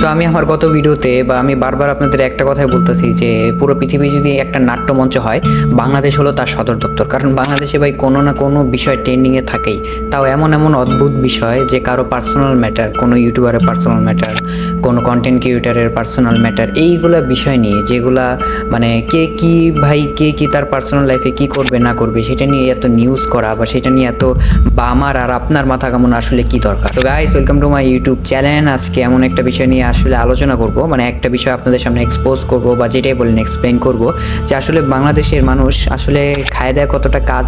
তো আমি আমার গত ভিডিওতে বা আমি বারবার আপনাদের একটা কথাই বলতেছি যে পুরো পৃথিবী যদি একটা নাট্যমঞ্চ হয়, বাংলাদেশ হলো তার সদর দপ্তর। কারণ বাংলাদেশে ভাই কোনো না কোনো বিষয় ট্রেন্ডিংয়ে থাকেই। তাও এমন এমন অদ্ভুত বিষয় যে কারও পার্সোনাল ম্যাটার কোনো ইউটিউবারের পার্সোনাল ম্যাটার কোনো কন্টেন্ট ক্রিয়েটারের পার্সোনাল ম্যাটার এইগুলা বিষয় নিয়ে যেগুলা মানে কে কি ভাই কে কি তার পার্সোনাল লাইফে কি করবে না করবে, সেটা নিয়ে এত নিউজ করা বা সেটা নিয়ে এত বা আমার আর আপনার মাথা কামন আসলে কি দরকার? তো guys welcome to my YouTube channel আজকে এমন একটা বিষয় নিয়ে আসলে আলোচনা করব মানে একটা বিষয় আপনাদের সামনে এক্সপোজ করব বা যেটাই বলেন এক্সপ্লেন করব যে আসলে বাংলাদেশের মানুষ আসলে খায় দেয় কতটা কাজ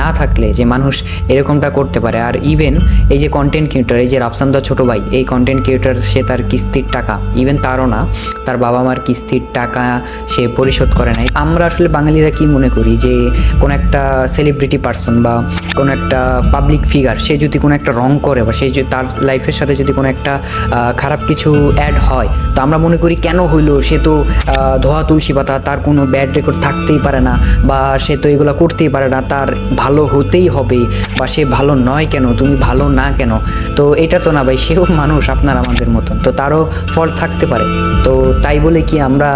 না থাকলে যে মানুষ এরকমটা করতে পারে। আর ইভেন এই যে কন্টেন্ট ক্রিয়েটার এই যে রাফসান্দা ছোট ভাই, এই কন্টেন্ট ক্রিয়েটার সে তার কিস্তির টাকা ইভেন তারও না, তার বাবা মার কিস্তির টাকা সে পরিশোধ করে নাই। আমরা আসলে বাঙালিরা কি মনে করি যে কোনো একটা সেলিব্রিটি পার্সন বা কোনো একটা পাবলিক ফিগার সে যদি কোনো একটা রং করে বা সে তার লাইফের সাথে যদি কোনো একটা খারাপ কিছু অ্যাড হয়। তো আমরা মনে করি কেন হইল? সে তো ধোয়া তুলসী পাতা, তার কোনো ব্যাড রেকর্ড থাকতেই পারে না, বা সে তো এগুলো করতেই পারে না, তার ভালো হতেই হবে, বা সে ভালো নয় কেন, তুমি ভালো না কেন? তো এটা তো না ভাই, সেও মানুষ আপনার আমাদের মতন, তো তারও ফল্ট থাকতে পারে। তো তাই বলে কি আমরা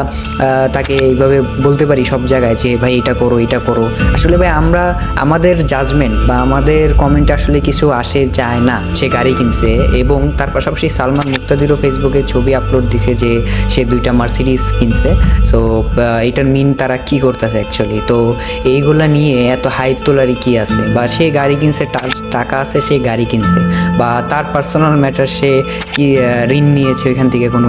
তাকে এইভাবে বলতে পারি সব জায়গায় যে, ভাই, এটা করো এটা করো। আসলে ভাই, আমরা, আমাদের জাজমেন্ট বা আমাদের কমেন্টে আসলে কিছু আসে, যায় না, সে গাড়ি কিনছে, এবং তার পাশাপাশি সালমান মুক্তাদিরও ফেসবুকে ছবি আপলোড দিছে যে সে দুইটা মার্সিডিস কিনছে। সো এটার মিন তারা কি করতেছে অ্যাকচুয়ালি তো এইগুলা নিয়ে এত হাইপ তোলারই কি আছে? বা সে গাড়ি কিনছে টাকা আছে, সে গাড়ি কিনছে। বা তার পার্সোনাল ম্যাটার সে কি ঋণ নিয়েছে, ওইখান থেকে কোনো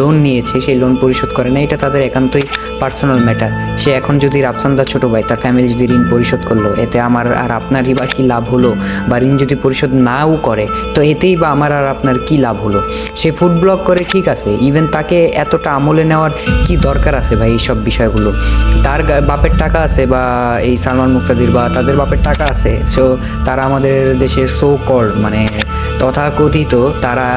লোন নিয়েছে, সেই লোন পরিশোধ করে না এটা তাদের একান্তই পার্সোনাল ম্যাটার সে এখন যদি রাফসান্দা ছোট ভাই, তার ফ্যামিলি যদি ঋণ পরিশোধ করল, এতে আমার আর আপনারই বা কী লাভ হলো? বা ঋণ যদি পরিশোধ নাও করে, তো এতেই বা আমার আর আপনার কি লাভ হলো? সে ফুড ব্লগ করে ঠিক আছে ইভেন তাকে এতটা আমলে নেওয়ার কি দরকার আছে ভাই এইসব বিষয়গুলো? তার বাপের টাকা আছে বা এই সালমান মুক্তাদির বা তাদের বাপের টাকা আছে সো তারা আমাদের দেশের সো কর মানে তথাকথিত তারা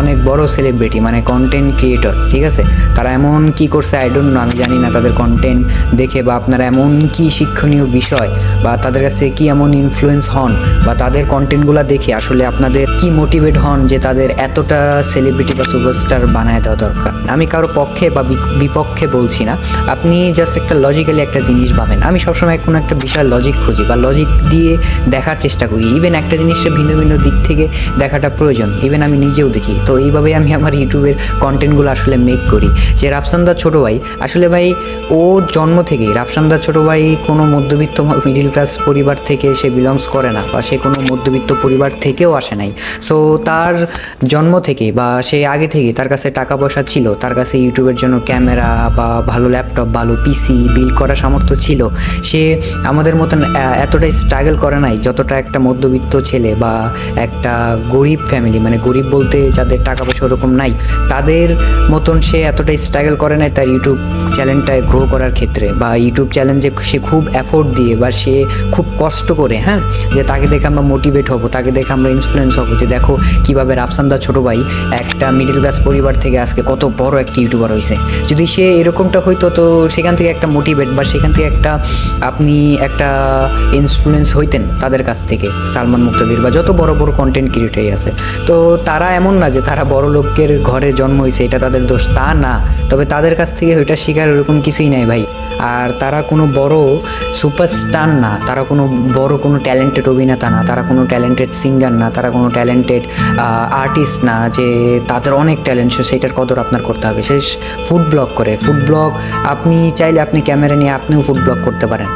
অনেক বড় সেলিব্রিটি মানে কন্টেন্ট ক্রিয়েটর ঠিক আছে? তারা এমন কি করছে আই ডোন্ট নো আমি জানি না তাদের কন্টেন্ট দেখে বা আপনারা এমন কি শিক্ষণীয় বিষয় বা তাদের কাছে কি এমন ইনফ্লুয়েন্স হন বা তাদের কন্টেন্টগুলো দেখে আসলে আপনাদের কি মোটিভেট হন যে তাদের এতটা সেলিব্রিটি বা সুপারস্টার বানায় দেওয়া দরকার? আমি কারও পক্ষে বা বিপক্ষে বলছি না। আপনি জাস্ট একটা লজিক্যালি একটা জিনিস ভাবেন। আমি সবসময় কোনো একটা বিষয় লজিক খুঁজি বা লজিক দিয়ে দেখার চেষ্টা করি। ইভেন একটা জিনিসের ভিন্ন ভিন্ন দিক থেকে দেখাটা প্রয়োজন। ইভেন আমি নিজেও দেখি। তো এইভাবেই আমি আমার ইউটিউবের কন্টেন্টগুলো আসলে মেক করি। যে রাফসান্দার ছোটো ভাই, আসলে ভাই, ও জন্ম থেকেই রাফসান্দার ছোটো ভাই কোনো মধ্যবিত্ত মিডিল ক্লাস পরিবার থেকে সে বিলংস করে না বা সে কোনো মধ্যবিত্ত পরিবার থেকেও আসে নাই। সো তার জন্ম থেকে বা সে আগে থেকে তার কাছে টাকা পয়সা ছিল, তার কাছে ইউটিউবের জন্য ক্যামেরা বা ভালো ল্যাপটপ ভালো পিসি বিল করা সামর্থ্য ছিল। সে আমাদের মতন এতটাই স্ট্রাগল করে নাই যতটা একটা মধ্যবিত্ত ছেলে বা একটা গরিব ফ্যামিলি মানে গরিব বলতে যাদের টাকা পয়সা ওরকম নাই, তাদের মতন সে এতটাই স্ট্রাগল করে নাই তার ইউটিউব চ্যানেলটায় গ্রো করার ক্ষেত্রে বা ইউটিউব চ্যালেঞ্জে সে খুব এফোর্ট দিয়ে বা সে খুব কষ্ট করে হ্যাঁ? যে তাকে দেখে আমরা মোটিভেট হব, তাকে দেখে আমরা ইনফ্লুয়েন্স হব যে দেখো কীভাবে রাফসান্দা ছোটো ভাই একটা মিডিল ক্লাস পরিবার থেকে আজকে কত বড় একটা ইউটিউবার হয়েছে যদি সে এরকমটা হইতো তো সেখান থেকে একটা মোটিভেট বা সেখান থেকে একটা আপনি একটা ইনফ্লুয়েন্স হইতেন তাদের কাছ থেকে, সালমান মুক্তাদির বা যত বড় বড় কন্টেন্ট ক্রিয়েটারই আছে। তো তারা এমন না যে তারা বড় লোকের ঘরে জন্ম হয়েছে, এটা তাদের দোষ। তা না। তবে তাদের কাছ থেকে ওইটা শেখার ওরকম কিছুই নাই ভাই। আর তারা কোনো বড় সুপারস্টার না। তারা কোনো বড় কোনো ট্যালেন্টেড অভিনেতা না। তারা কোনো ট্যালেন্টেড সিঙ্গার না। তারা কোনো ট্যালেন্টেড আর্টিস্ট না যে তাদের অনেক ট্যালেন্ট সেটার কদর আপনার করতে হবে। সে ফুড ব্লগ করে। ফুড ব্লগ আপনি চাইলে আপনি ক্যামেরা নিয়ে আপনিও ফুড ব্লগ করতে পারেন।